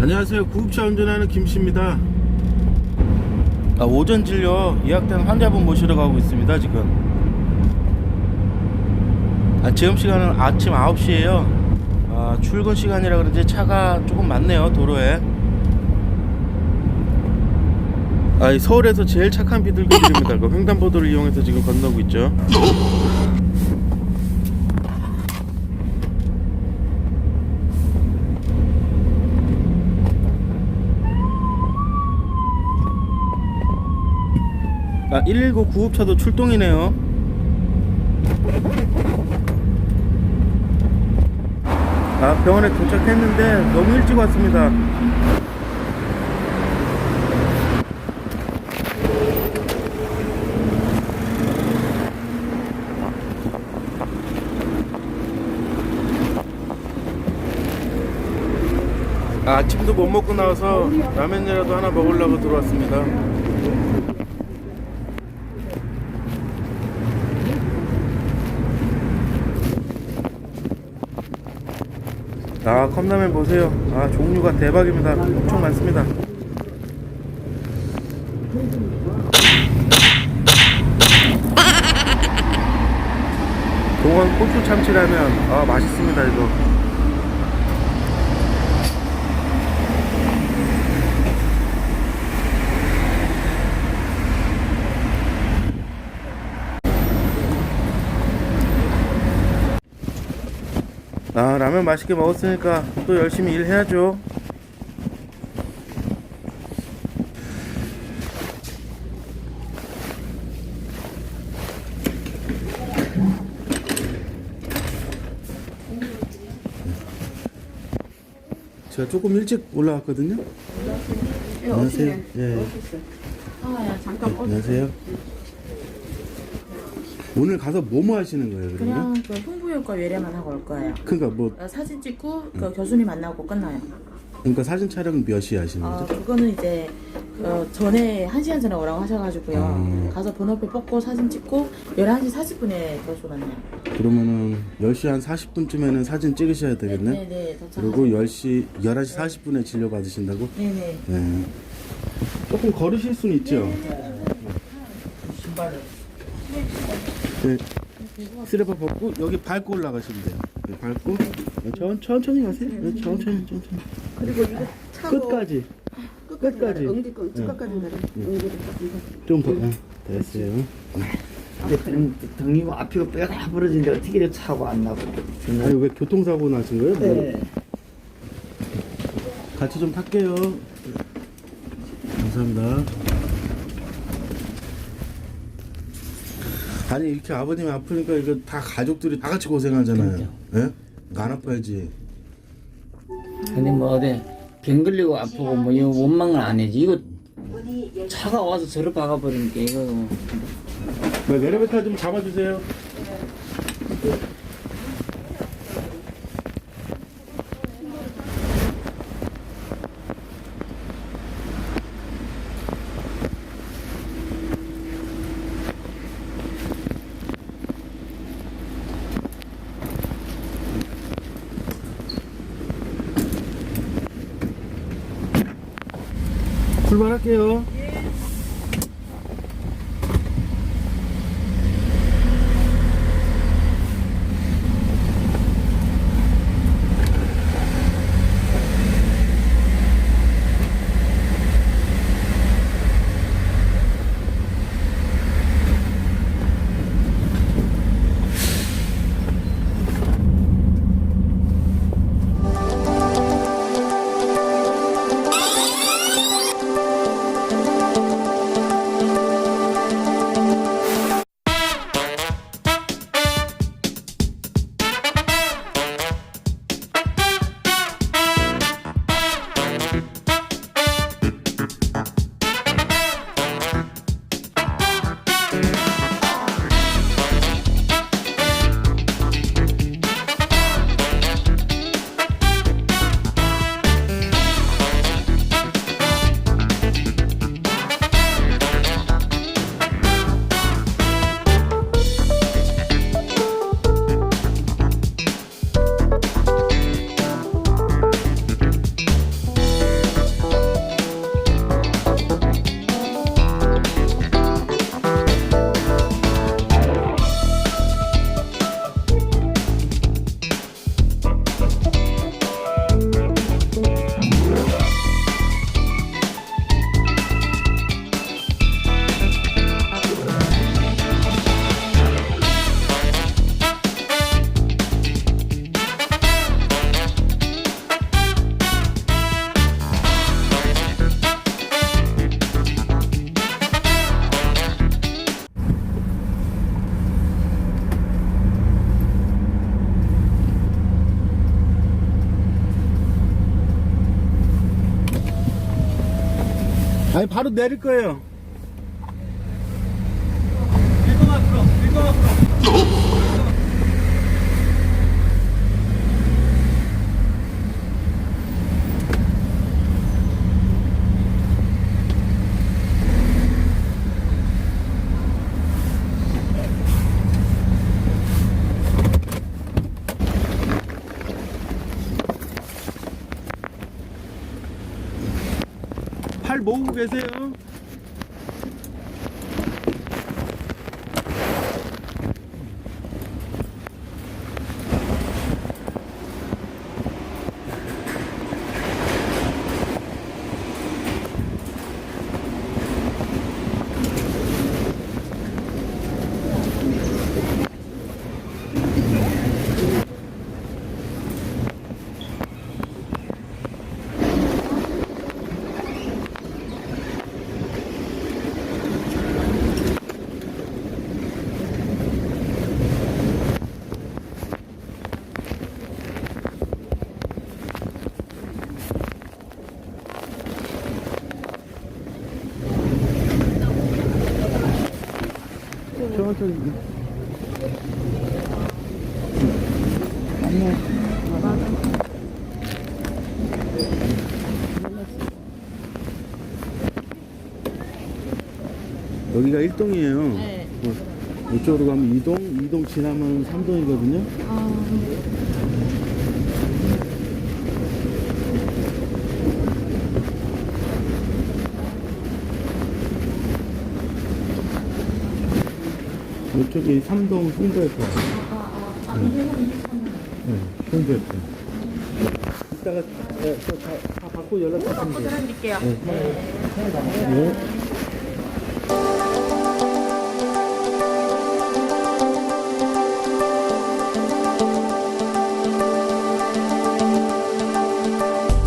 안녕하세요. 구급차 운전하는 김씨입니다. 아, 오전 진료 예약된 환자분 모시러 가고 있습니다. 지금. 아, 지금 시간은 아침 9시예요. 아, 출근 시간이라 그런지 차가 조금 많네요. 도로에. 아, 이 서울에서 제일 착한 비둘기들입니다. 그 횡단보도를 이용해서 지금 건너고 있죠. 아, 119 구급차도 출동이네요. 아, 병원에 도착했는데 너무 일찍 왔습니다. 아, 아침도 못 먹고 나와서 라면이라도 하나 먹으려고 들어왔습니다. 아 컵라면 보세요. 아 종류가 대박입니다. 엄청 많습니다. 동원 고추 참치라면 아 맛있습니다 이거 라면 맛있게 먹었으니까 또 열심히 일해야죠. 제가 조금 일찍 올라왔거든요. 안녕하세요. 예. 아, 잠깐 어, 안녕하세요 오늘 가서 뭐뭐 하시는 거예요 그러면? 그냥 그 홍보효과 외래만 하고 올 거예요. 그러니까 뭐 어, 사진 찍고 그 교수님 만나고 끝나요. 그러니까 사진 촬영 몇 시에 하시는 어, 거죠? 그거는 이제 어, 전에 1시간 전에 오라고 하셔가지고요. 음. 가서 번호표 뽑고 사진 찍고 11시 40분에 교수 만나요. 그러면은 10시 한 40분쯤에는 사진 찍으셔야 되겠네 네네, 도착. 그리고 10시, 11시 40분에 진료 받으신다고? 네네. 네. 조금 걸으실 수는 있죠? 네. 스레퍼 벗고 여기 밟고 올라가시면 돼요. 네, 밟고 네, 천, 천천히 가세요. 네, 천천히 천천히. 그리고 이거 차고 끝까지 끝까지. 거 끝까지 내려. 엉디를 좀 더. 네, 됐어요. 등, 등이고 앞이고 뼈가 다 부러진데 어떻게 이렇게 차고 안 나고 아니 왜 교통사고 나신 거예요? 뭐? 네. 같이 좀 탈게요. 감사합니다. 아니 이렇게 아버님이 아프니까 이거 다 가족들이 다 같이 고생하잖아요. 예? 안 아파야지. 근데 뭐 어디 병 걸리고 아프고 뭐 이거 원망은 안 해지 이거 차가 와서 저를 박아버리니까 이거 네, 에레베이터 좀 잡아주세요. 출발할게요. 아니 바로 내릴 거예요. 팔 모으고 계세요. 천천히. 여기가 1동이에요. 네. 이쪽으로 가면 2동, 2동 지나면 3동이거든요. 이쪽이 3동 송도였고. 네, 송도였고. 이따가 네, 저 다, 다 받고 연락 돼요. 드릴게요. 네.